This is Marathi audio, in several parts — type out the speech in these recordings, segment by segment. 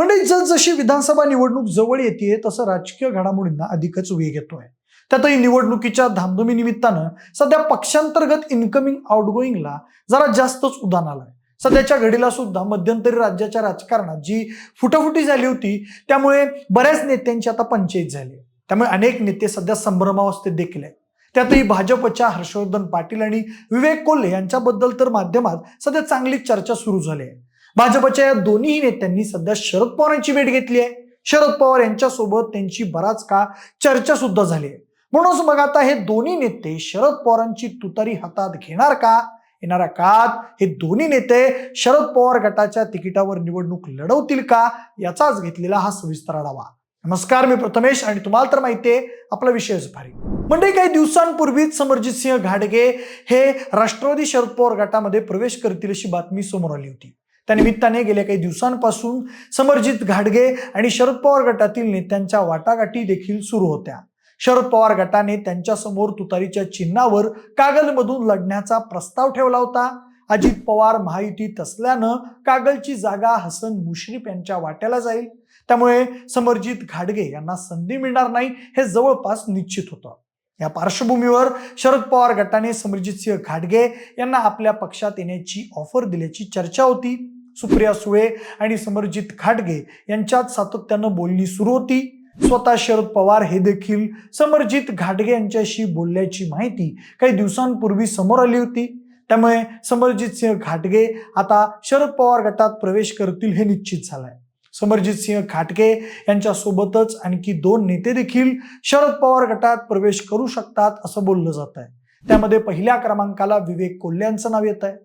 म्हणजे जसजशी विधानसभा निवडणूक जवळ येते तसं राजकीय घडामोडींना अधिकच वेग येतोय. त्यातही निवडणुकीच्या धामधुमी निमित्तानं सध्या पक्षांतर्गत इन्कमिंग आउटगोईंगला जरा जास्तच उदान आलंय. सध्याच्या घडीला सुद्धा मध्यंतरी राज्याच्या राजकारणात जी फुटाफुटी झाली होती त्यामुळे बऱ्याच नेत्यांची आता पंचायत झाली. त्यामुळे अनेक नेते सध्या संभ्रमावस्थेत देखील आहेत. त्यातही भाजपच्या हर्षवर्धन पाटील आणि विवेक कोल्हे यांच्याबद्दल तर माध्यमात सध्या चांगली चर्चा सुरू झाली आहे. भाजपच्या या दोन्ही नेत्यांनी सध्या शरद पवारांची भेट घेतली आहे. शरद पवार यांच्यासोबत त्यांची बराच काळ चर्चा सुद्धा झाली आहे. म्हणूनच मग आता हे दोन्ही नेते शरद पवारांची तुतारी हातात घेणार का? येणाऱ्या काळात हे दोन्ही नेते शरद पवार गटाच्या तिकिटावर निवडणूक लढवतील का? याचाच घेतलेला हा सविस्तर आढावा. नमस्कार मी प्रथमेश आणि तुम्हाला तर माहितीये आपला विषयच भारी म्हणजे काही दिवसांपूर्वीच समरजित सिंह घाडगे हे राष्ट्रवादी शरद पवार गटामध्ये प्रवेश करतील अशी बातमी समोर आली होती. त्यानिमित्ताने गेल्या काही दिवसांपासून समरजित घाडगे आणि शरद पवार गटातील नेत्यांच्या वाटाघाटी देखील सुरू होत्या. शरद पवार गटाने त्यांच्यासमोर तुतारीच्या चिन्हावर कागलमधून लढण्याचा प्रस्ताव ठेवला होता. अजित पवार महायुतीत असल्यानं कागलची जागा हसन मुश्रीफ यांच्या वाट्याला जाईल. त्यामुळे समरजित घाडगे यांना संधी मिळणार नाही हे जवळपास निश्चित होतं. या पार्श्वभूमीवर शरद पवार गटाने समरजित सिंह घाडगे यांना आपल्या पक्षात येण्याची ऑफर दिल्याची चर्चा होती. सुप्रिया सुळे आणि समरजित घाटगे यांच्यात सातत्यानं बोलणी सुरू होती. स्वतः शरद पवार हे देखील समरजित घाटगे यांच्याशी बोलल्याची माहिती काही दिवसांपूर्वी समोर आली होती. त्यामुळे समरजित सिंह घाटगे आता शरद पवार गटात प्रवेश करतील हे निश्चित झालंय. समरजित सिंह घाटगे यांच्यासोबतच आणखी दोन नेते देखील शरद पवार गटात प्रवेश करू शकतात असं बोललं जात आहे त्यामध्ये पहिल्या क्रमांकाला विवेक कोल्हे यांचं नाव येत आहे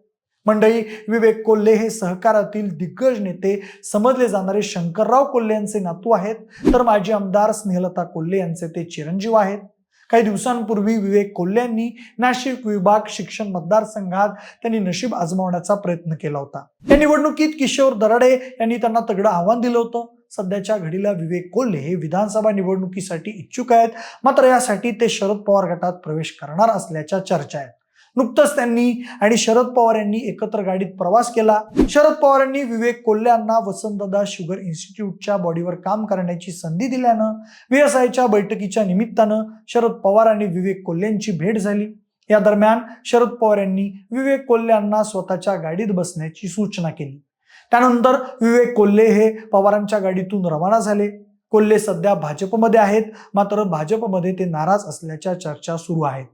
मंडळी विवेक कोल्हे हे सहकारातील दिग्गज नेते समजले जाणारे शंकरराव कोल्हे यांचे नातू आहेत. तर माजी आमदार स्नेहलता कोल्हे यांचे ते चिरंजीव आहेत. काही दिवसांपूर्वी विवेक कोल्हे यांनी नाशिक विभाग शिक्षण मतदारसंघात त्यांनी नशीब आजमावण्याचा प्रयत्न केला होता. या निवडणुकीत किशोर दराडे यांनी त्यांना तगडं आव्हान दिलं होतं. सध्याच्या घडीला विवेक कोल्हे हे विधानसभा निवडणुकीसाठी इच्छुक आहेत. मात्र यासाठी ते शरद पवार गटात प्रवेश करणार असल्याच्या चर्चा आहेत. नुकतंच त्यांनी आणि शरद पवार यांनी एकत्र गाडीत प्रवास केला. शरद पवार यांनी विवेक कोल्हे यांना वसंतदादा शुगर इन्स्टिट्यूटच्या बॉडीवर काम करण्याची संधी दिल्यानं व्हीएसआयच्या बैठकीच्या निमित्तानं शरद पवार आणि विवेक कोल्हे यांची भेट झाली. या दरम्यान शरद पवार यांनी विवेक कोल्हे यांना स्वतःच्या गाडीत बसण्याची सूचना केली. त्यानंतर विवेक कोल्हे हे पवारांच्या गाडीतून रवाना झाले. कोल्हे सध्या भाजपमध्ये आहेत मात्र भाजपमध्ये ते नाराज असल्याच्या चर्चा सुरू आहेत.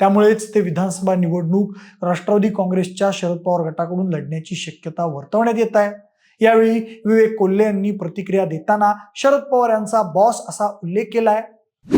त्यामुळेच ते विधानसभा निवडणूक राष्ट्रवादी काँग्रेसच्या शरद पवार गटाकडून लढण्याची शक्यता वर्तवण्यात येत आहे. यावेळी विवेक कोल्हे यांनी प्रतिक्रिया देताना शरद पवार यांचा बॉस असा उल्लेख केलाय.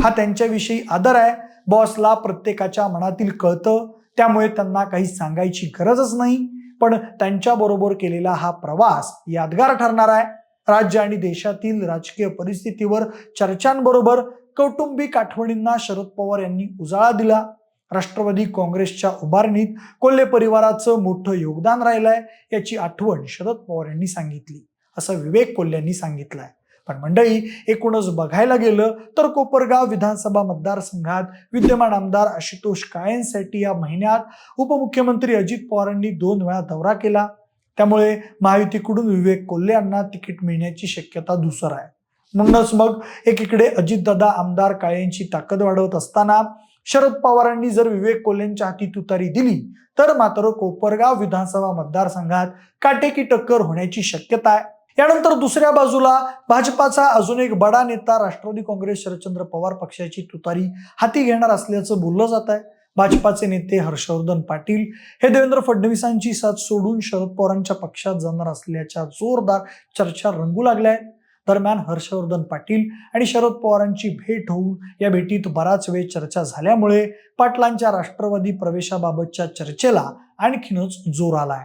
हा त्यांच्याविषयी आदर आहे. बॉसला प्रत्येकाच्या मनातील कळतं. त्यामुळे त्यांना काही सांगायची गरजच नाही. पण त्यांच्याबरोबर केलेला हा प्रवास यादगार ठरणार आहे. राज्य आणि देशातील राजकीय परिस्थितीवर चर्चांबरोबर कौटुंबिक आठवणींना शरद पवार यांनी उजाळा दिला. राष्ट्रवादी काँग्रेसच्या उभारणीत कोल्हे परिवाराचं मोठं योगदान राहिलंय याची आठवण शरद पवार यांनी सांगितली. असं विवेक कोल्हे यांनी सांगितलंय. पण मंडळी एकूणच बघायला गेलं तर कोपरगाव विधानसभा मतदारसंघात विद्यमान आमदार आशुतोष काळेंसाठी या महिन्यात उपमुख्यमंत्री अजित पवारांनी दोन वेळा दौरा केला. त्यामुळे महायुतीकडून विवेक कोल्हे यांना तिकीट मिळण्याची शक्यता धुसर आहे. म्हणूनच मग एकीकडे अजितदादा आमदार काळेंची ताकद वाढवत असताना शरद पवारांनी जर विवेक कोल्हेंच्या हाती तुतारी दिली तर मात्र कोपरगाव विधानसभा मतदारसंघात काटेकी टक्कर होण्याची शक्यता आहे. यानंतर दुसऱ्या बाजूला भाजपाचा अजून एक बडा नेता राष्ट्रवादी काँग्रेस शरदचंद्र पवार पक्षाची तुतारी हाती घेणार असल्याचं बोललं जात आहे. भाजपाचे नेते हर्षवर्धन पाटील हे देवेंद्र फडणवीसांची साथ सोडून शरद पवारांच्या पक्षात जाणार असल्याच्या जोरदार चर्चा रंगू लागल्या आहेत. दरम्यान हर्षवर्धन पाटील आणि शरद पवारांची भेट होऊन या भेटीत बराच वेळ चर्चा झाल्यामुळे पाटलांच्या राष्ट्रवादी प्रवेशाबाबतच्या चर्चेला आणखीनच जोर आलाय.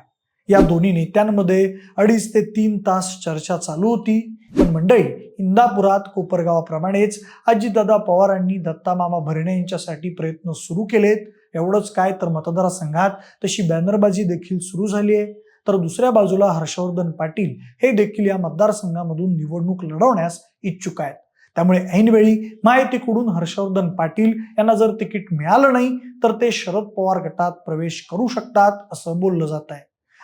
या दोन्ही नेत्यांमध्ये अडीच ते तीन तास चर्चा चालू होती. पण मंडळी इंदापुरात कोपरगावाप्रमाणेच अजितदादा पवारांनी दत्तामामा भरणे यांच्यासाठी प्रयत्न सुरू केलेत. एवढंच काय तर मतदारसंघात तशी बॅनरबाजी देखील सुरू झाली आहे. तर दुसऱ्या बाजूला हर्षवर्धन पाटील हे देखील या मतदारसंघामधून निवडणूक लढवण्यास इच्छुक आहेत. त्यामुळे ऐनवेळी माहितीकडून हर्षवर्धन पाटील यांना जर तिकीट मिळालं नाही तर ते शरद पवार गटात प्रवेश करू शकतात असं बोललं जात आहे.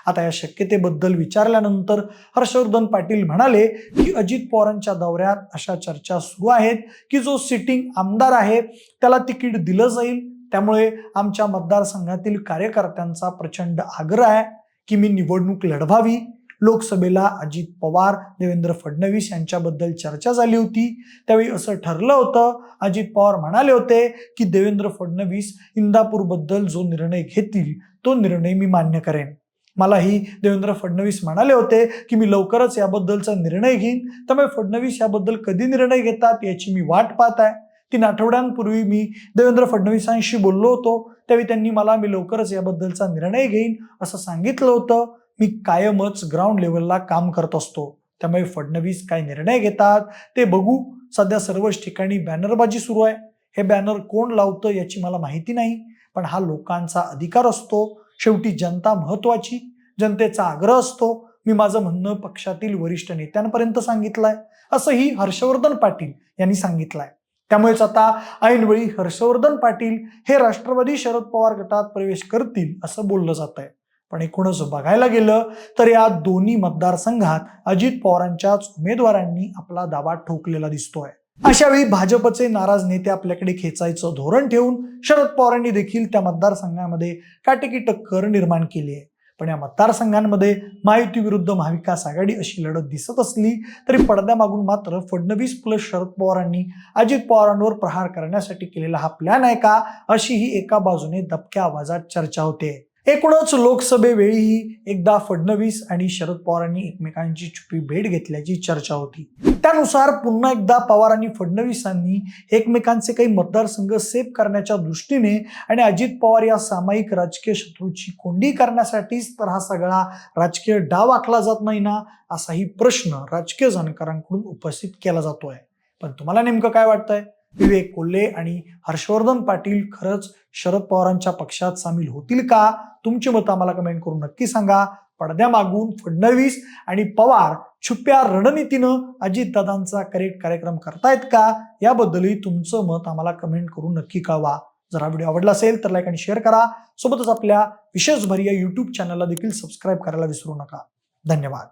आता या शक्यतेबद्दल विचारल्यानंतर हर्षवर्धन पाटील म्हणाले की अजित पवारांच्या दौऱ्यात अशा चर्चा सुरू आहेत की जो सिटिंग आमदार आहे त्याला तिकीट दिलं जाईल. त्यामुळे आमच्या मतदारसंघातील कार्यकर्त्यांचा प्रचंड आग्रह आहे. की मी निवडणूक लढवावी. लोकसभेला अजित पवार देवेंद्र फडणवीस यांच्याबद्दल चर्चा झाली होती. त्यावेळी असं ठरलं होतं अजित पवार म्हणाले होते की देवेंद्र फडणवीस इंदापूरबद्दल जो निर्णय घेतील तो निर्णय मी मान्य करेन. मलाही देवेंद्र फडणवीस म्हणाले होते की मी लवकरच याबद्दलचा निर्णय घेईन. त्यामुळे फडणवीस याबद्दल कधी निर्णय घेतात याची मी वाट पाहत आहे. तीन आठवड्यांपूर्वी मी देवेंद्र फडणवीसांशी बोललो होतो. त्यावेळी त्यांनी मला मी लवकरच याबद्दलचा निर्णय घेईन असं सांगितलं होतं. मी कायमच ग्राउंड लेवलला काम करत असतो. त्यामुळे फडणवीस काय निर्णय घेतात ते बघू. सध्या सर्वच ठिकाणी बॅनरबाजी सुरू आहे. हे बॅनर कोण लावतं याची मला माहिती नाही पण हा लोकांचा अधिकार असतो. शेवटी जनता महत्वाची जनतेचा आग्रह असतो. मी माझं म्हणणं पक्षातील वरिष्ठ नेत्यांपर्यंत सांगितलंय असंही हर्षवर्धन पाटील यांनी सांगितलंय. त्यामुळेच आता ऐनवेळी हर्षवर्धन पाटील हे राष्ट्रवादी शरद पवार गटात प्रवेश करतील असं बोललं जात आहे पण एकूणच बघायला गेलं तर या दोन्ही मतदारसंघात अजित पवारांच्याच उमेदवारांनी आपला दावा ठोकलेला दिसतोय. अशा वेळी भाजपचे नाराज नेते आपल्याकडे खेचायचं धोरण ठेवून शरद पवारांनी देखील त्या मतदारसंघामध्ये काटेकी टक्कर निर्माण केली आहे. पण या मतदारसंघांमध्ये महायुती विरुद्ध महाविकास आघाडी अशी लढत दिसत असली तरी पडद्यामागून मात्र फडणवीस प्लस शरद पवारांनी अजित पवारांवर प्रहार करण्यासाठी केलेला हा प्लॅन आहे का? अशी ही एका बाजूने दबक्या आवाजात चर्चा होते. एकूणच लोकसभेवेळीही एकदा फडणवीस आणि शरद पवारांनी एकमेकांची छुपी भेट घेतल्याची चर्चा होती. त्यानुसार पुन्हा एकदा पवार आणि फडणवीसांनी एकमेकांचे काही मतदारसंघ सेफ करण्याच्या दृष्टीने आणि अजित पवार या सामायिक राजकीय शत्रूची कोंडी करण्यासाठीच तर हा सगळा राजकीय डाव आखला जात नाही ना असाही प्रश्न राजकीय जाणकारांकडून उपस्थित केला जातोय. पण तुम्हाला नेमकं काय वाटतंय? विवेक कोल्हे आणि हर्षवर्धन पाटील खरंच शरद पवारांच्या पक्षात सामील होतील का? तुमची मतं आम्हाला कमेंट करून नक्की सांगा. पडद्यामागून फडणवीस आणि पवार छुप्या रणनीतीनं अजितदादांचा करेक्ट कार्यक्रम करतायत का? याबद्दलही तुमचं मत आम्हाला कमेंट करून नक्की कळवा. जर हा व्हिडिओ आवडला असेल तर लाईक आणि शेअर करा. सोबतच आपल्या विशेष भरी या युट्यूब चॅनलला देखील सबस्क्राईब करायला विसरू नका. धन्यवाद.